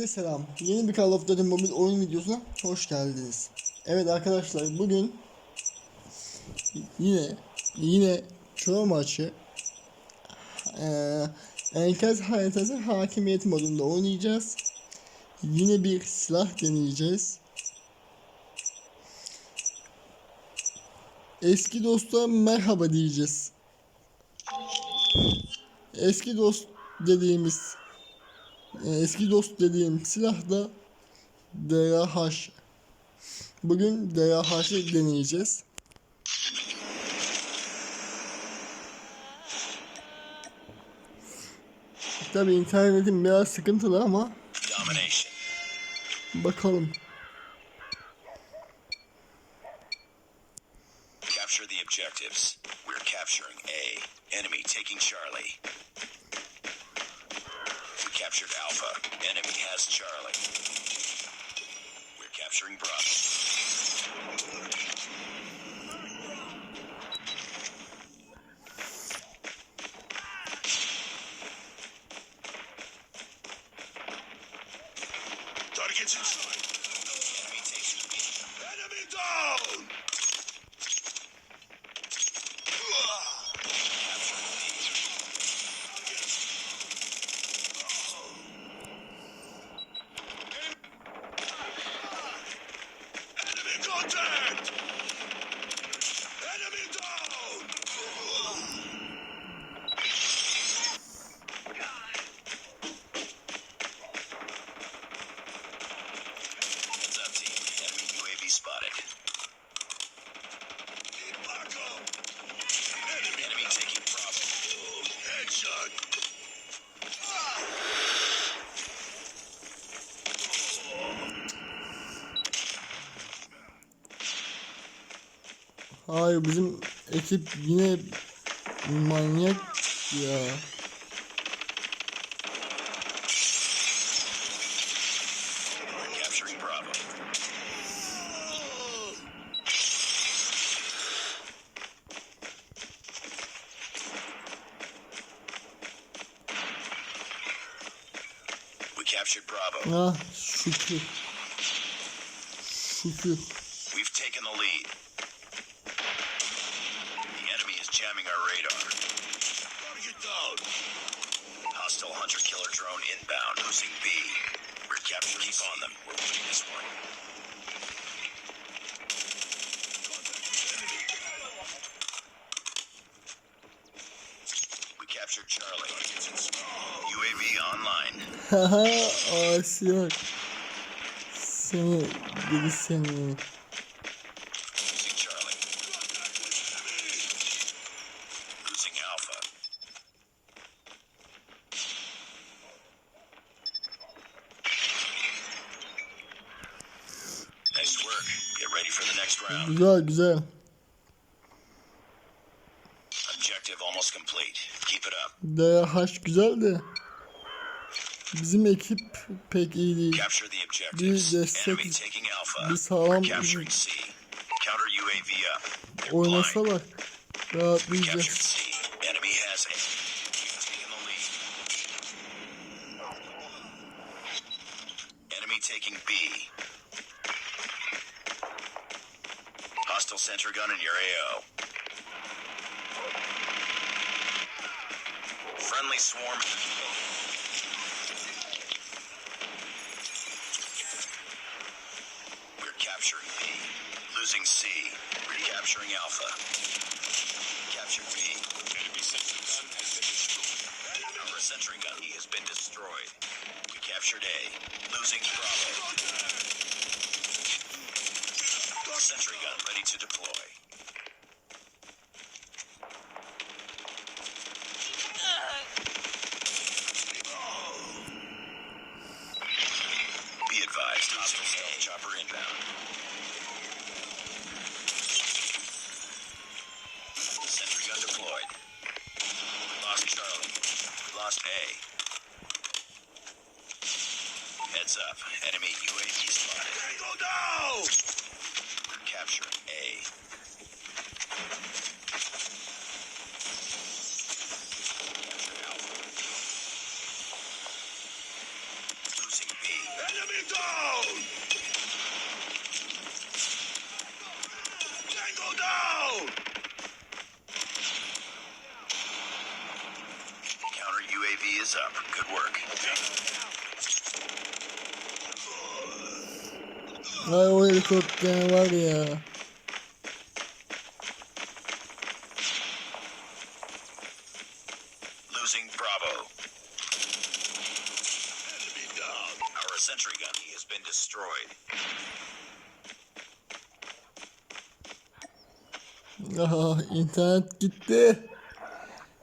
Herkese selam. Yeni bir Call of Duty mobil oyun videosuna hoş geldiniz. Evet arkadaşlar bugün yine yine çoğu maçı eee enkaz haritası hakimiyet modunda oynayacağız. Yine bir silah deneyeceğiz. Eski dosta merhaba diyeceğiz. Eski dost dediğimiz e, eski dost dediğim silah da DRH. Bugün DRH'ı deneyeceğiz. Tabi internetim biraz sıkıntılı ama bakalım. Capture the objectives. We're capturing A. Enemy taking Charlie. Captured Alpha. Enemy has Charlie. We're capturing Bravo. Targets Hayır bizim ekip yine manyak ya. Captured Bravo. Ah şükür. Şükür. We've taken the lead. The enemy is jamming our radar. Target down. Hostile hunter killer drone inbound, losing B. We're capturing Keep on them. We're winning this one. Get ready for the next round. Güzel güzel. Objective almost complete. Keep it up. DH güzel de bizim ekip pek iyi değil. Bir destek- bir sağlam. Oynasalar rahatlayacağız. taking B. Hostile sentry gun in your AO. Friendly swarm. Losing C. Recapturing Alpha. Capture B. Enemy sentry gun has been destroyed. Our sentry gun E has been destroyed. We captured A. Losing Bravo. Sentry gun ready to deploy. Enemy UAV spotted. Tango down! Capturing A. Capturing Alpha. Losing B. Enemy down! Tango down! Counter UAV is up. Good work. Helikopter var ya. Losing Bravo. Enemy down. Our sentry gun has been destroyed. Aha internet gitti.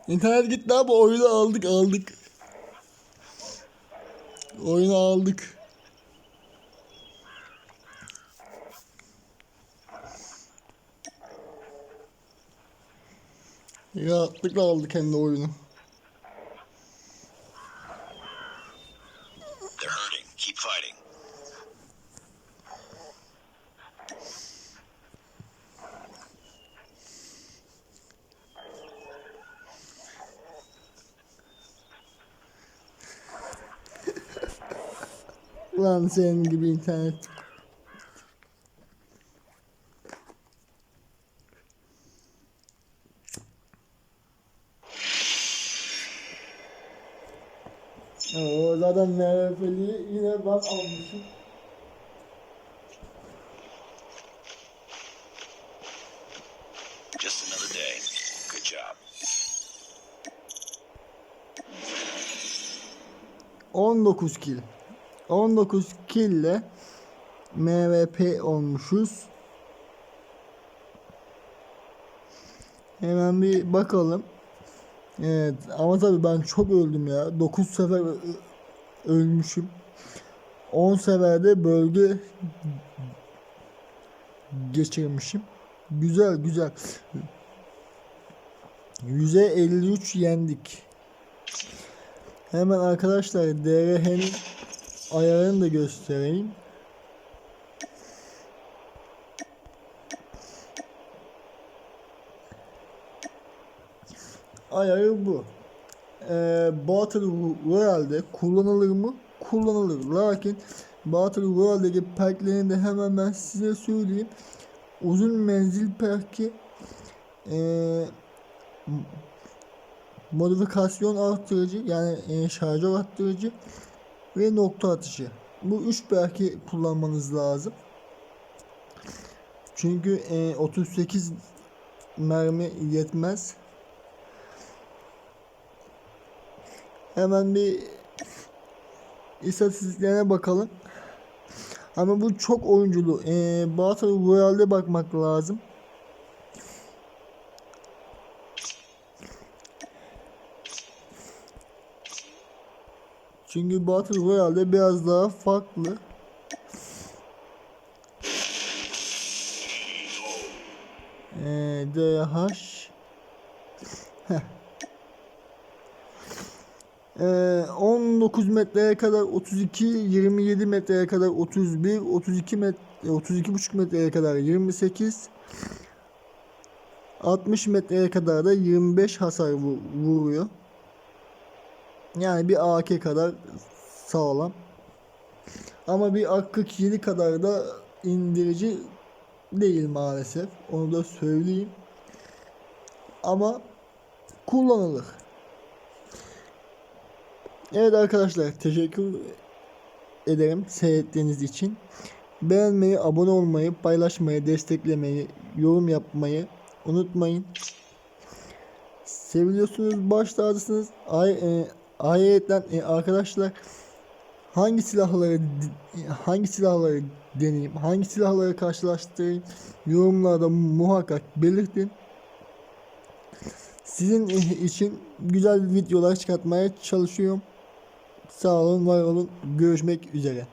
İnternet gitti ama oyunu aldık aldık. Oyunu aldık. Rahatlıkla aldık hem de oyunu. Ulan senin gibi internet. Zaten MHP'liyi yine ben almışım. Just another day. Good job. 19 kill. 19 kill ile MVP olmuşuz. Hemen bir bakalım. Evet ama tabii ben çok öldüm ya. 9 sefer ölmüşüm. 10 seferde bölge geçirmişim. Güzel güzel. 100'e 53 yendik. Hemen arkadaşlar DRH'nin ayarını da göstereyim. Ayarı bu. Ee, Battle Royale'de kullanılır mı? Kullanılır. Lakin Battle Royale'deki perklerini de hemen ben size söyleyeyim. Uzun menzil perki ee, modifikasyon arttırıcı yani e, şarjör arttırıcı ve nokta atışı. Bu üç belki kullanmanız lazım. Çünkü e, 38 mermi yetmez. Hemen bir istatistiklerine bakalım. Ama bu çok oyunculu. E, Battle Royale'de bakmak lazım. Çünkü Battle Royale'de biraz daha farklı. Ee, DH Heh. Ee, 19 metreye kadar 32, 27 metreye kadar 31, 32 metre 32 buçuk metreye kadar 28, 60 metreye kadar da 25 hasar vu- vuruyor. Yani bir AK kadar sağlam. Ama bir AK-47 kadar da indirici değil maalesef. Onu da söyleyeyim. Ama kullanılır. Evet arkadaşlar teşekkür ederim seyrettiğiniz için. Beğenmeyi, abone olmayı, paylaşmayı, desteklemeyi, yorum yapmayı unutmayın. Seviliyorsunuz, baş. Ay, e, ayrıca e, arkadaşlar hangi silahları hangi silahları deneyeyim, hangi silahları karşılaştırayım yorumlarda muhakkak belirtin. Sizin için güzel videolar çıkartmaya çalışıyorum. Sağ olun, var olun. Görüşmek üzere.